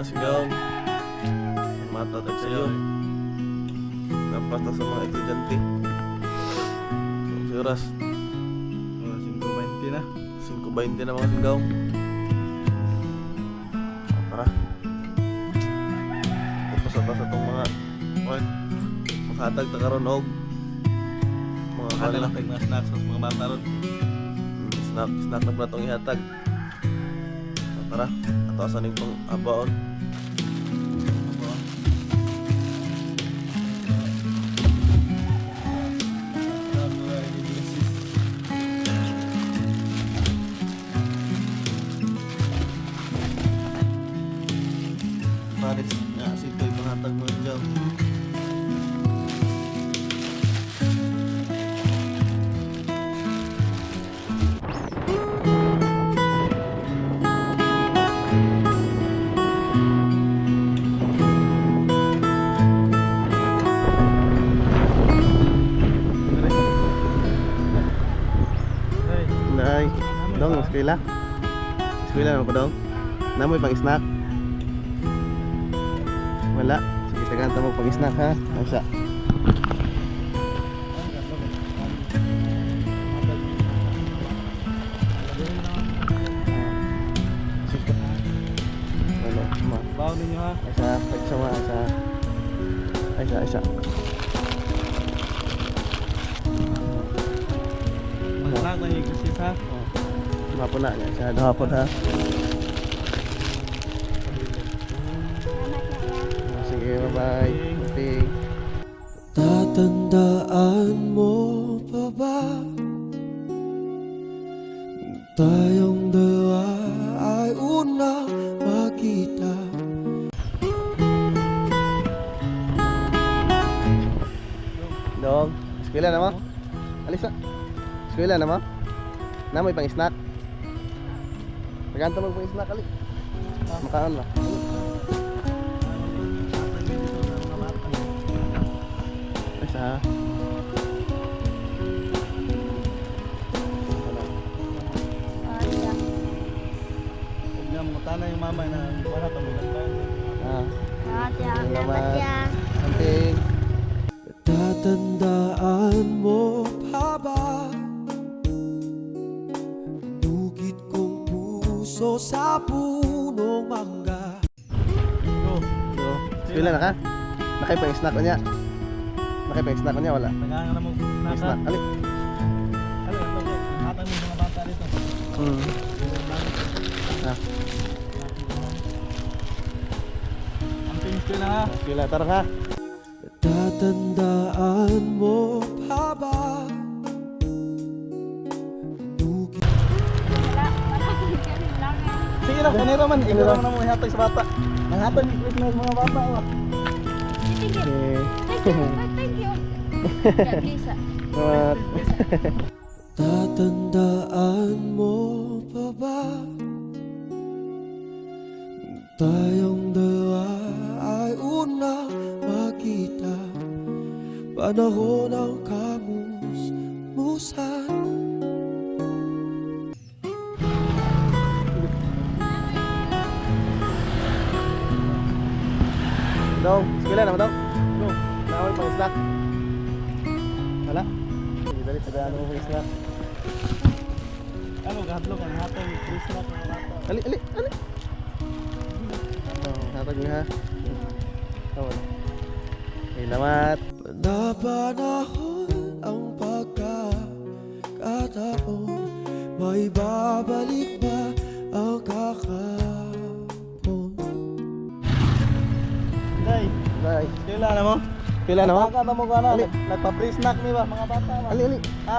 na sigaw. Matatag sa iyo. Napasta sa mga estudyante. So, si oras, Oh, 5.20 na. 5.20 na mga sigaw. Tara. Tapos sa sa itong mga kuwan. Makatag ta karon og mga Ada kuwan lang tag mga snacks sa mga bata ron. Mm, snack snack na pala itong ihatag. So, tara. Ato sa ning pang abaon. Aba. Paris nga si Toy pangatag mo dyan. Eskwela. Eskwela naman ko dong. Namoy pang snack. Wala. Sige, tagaan mo pang snack ha. Wala. Ma. baon ninyo ha. Asa, asa, ma, asa. Asa, asa. Snack na yung. Oh. Hapon na niya. Sa hapon ha. Sige, bye-bye. Tatandaan mo pa ba Tayong dalawa ay unang makita Dong, eskwela na mo? Alis na. Eskwela na mo? Na may pang snack. Paganta mo pang snack ali. Makaan na. Ay sa. Mutana yung mama na wala ito mga taon. Ah, Salamat ya. anting. Tatandaan mo puso sa punong mangga. So, eskwela na ka? Nakay pang snack ko niya. Nakay pang snack ko niya wala. Tagaan na mo snack snack. Ali. Ito? Hatang yung mga bata dito. Hmm. Ah, Ang pinis ko na ha. eskwela tara ka. Tatandaan mo Sige na, kanira man. Ikaw lang na mo ihatag sa bata. Nanghatag yung quick na mga bata. oh. Thank you. Okay. Thank you. Thank you. Lisa. Salamat. Tatandaan mo pa ba Tayong dalawa ay unang makita Panahon ng kamus-musan Dong, eskwela na mo dong. Nakay pang snack. Wala. Sige, dali sa daan mo pang snack. Ano, gahadlok ang yung quick snack mga bata. Ali, ali, ali. Oh, hatag niya. Okay, salamat. Napanahon ang pagkakataon May babalik Bye. kila na mo. Na mo? Na mo ka na. Ali. Nagpa-free snack ni ba mga bata ba? Ali, ali. Ha?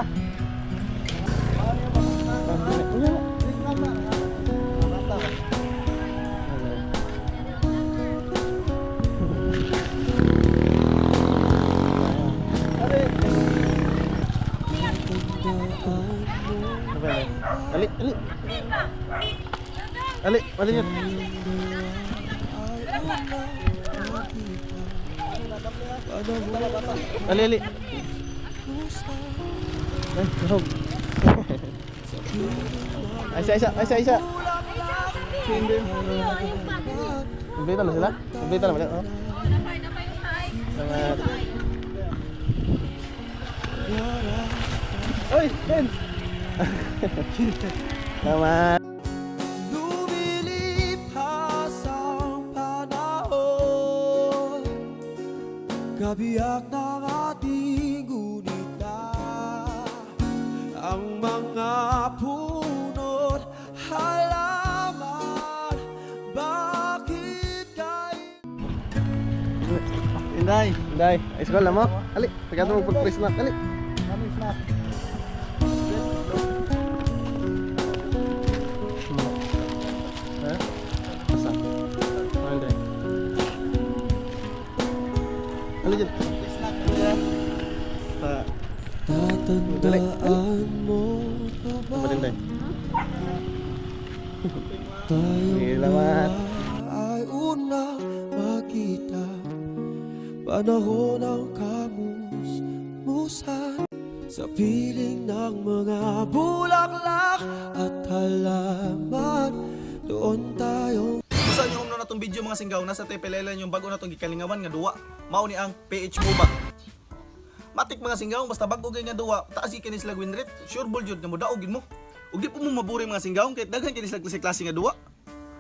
Ali, ali. Ali. Ali, ali. Ali, ali niya. Ali, ali. Ay, sahog. Ay, isa, isa, isa, isa. Hindi. Kumplito na sila? Kumplito na ba? Oh. Salamat. Oy, Ben! Salamat. Kabiyak ng ating gunita Ang mga punot halaman Bakit kayo Inday, Inday. Ay, school na mo? Ali, pagkata mo pag-press na. Ali. Na ba Ano? Tayong Salamat. ay unang makita Panahon ng kamus-musan Sa piling ng mga bulaklak at halaman Doon tayo Usa niyo na natong video mga singgaw nasa tepelelan yung bago natong gikalingawan nga duwa. Mao ni ang PH MOBA. Matik mga singgaw basta bago gay nga duwa, taas kini sila win rate. Sure ball jud nga mo daog mo. Ug di po mo maburi mga singgaw kay daghan kini sila klase-klase nga duwa.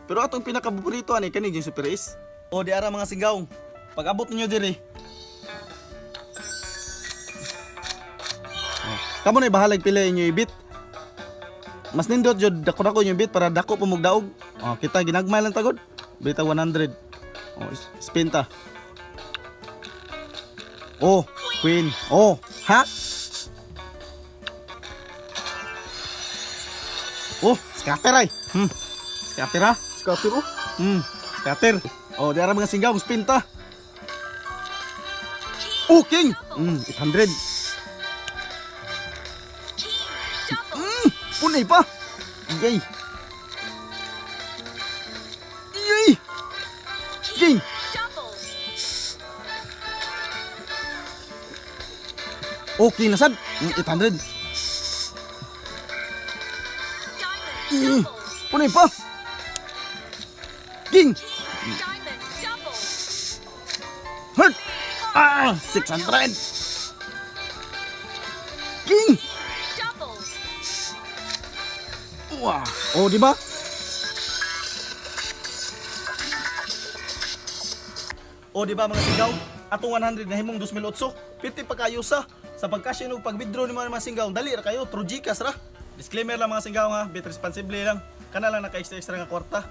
Pero atong pinakapaborito ani kani yung Super Ace. O di ara mga singgaw. Pag abot ninyo diri. Kamo na bahalag pila inyo ibit. Mas nindot jud dako dako yung bit para dako pumugdaog. Oh, kita ginagmay lang tagod. Bita 100. Oh, is- spin ta. Oh, queen. Oh, ha? Oh, scatter ay. Hmm. Scatter ha? Scatter oh. Hmm, scatter. Oh, diara mga singgaw, spin ta. Oh, king. Hmm, 800. Hmm, punay pa. Yay. Yay. King. Oh, king nasad. Hmm, 800. Hmm, punay pa. King. Hurt! Ah! 600! King! Wow! Oh, di ba? O di ba mga sigaw? Atong 100 na himong 2008. Piti pa kayo sa sa pagkasya no pag withdraw ni mga singgaw dali ra kayo through GCash ra. Disclaimer lang mga singgaw ha, bit responsibly lang. Kana lang naka extra extra nga kwarta.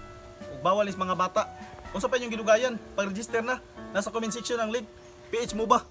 Ug bawal is mga bata. Unsa pa inyong gidugayan? Pag-register na, nasa comment section ang link. PH mo ba?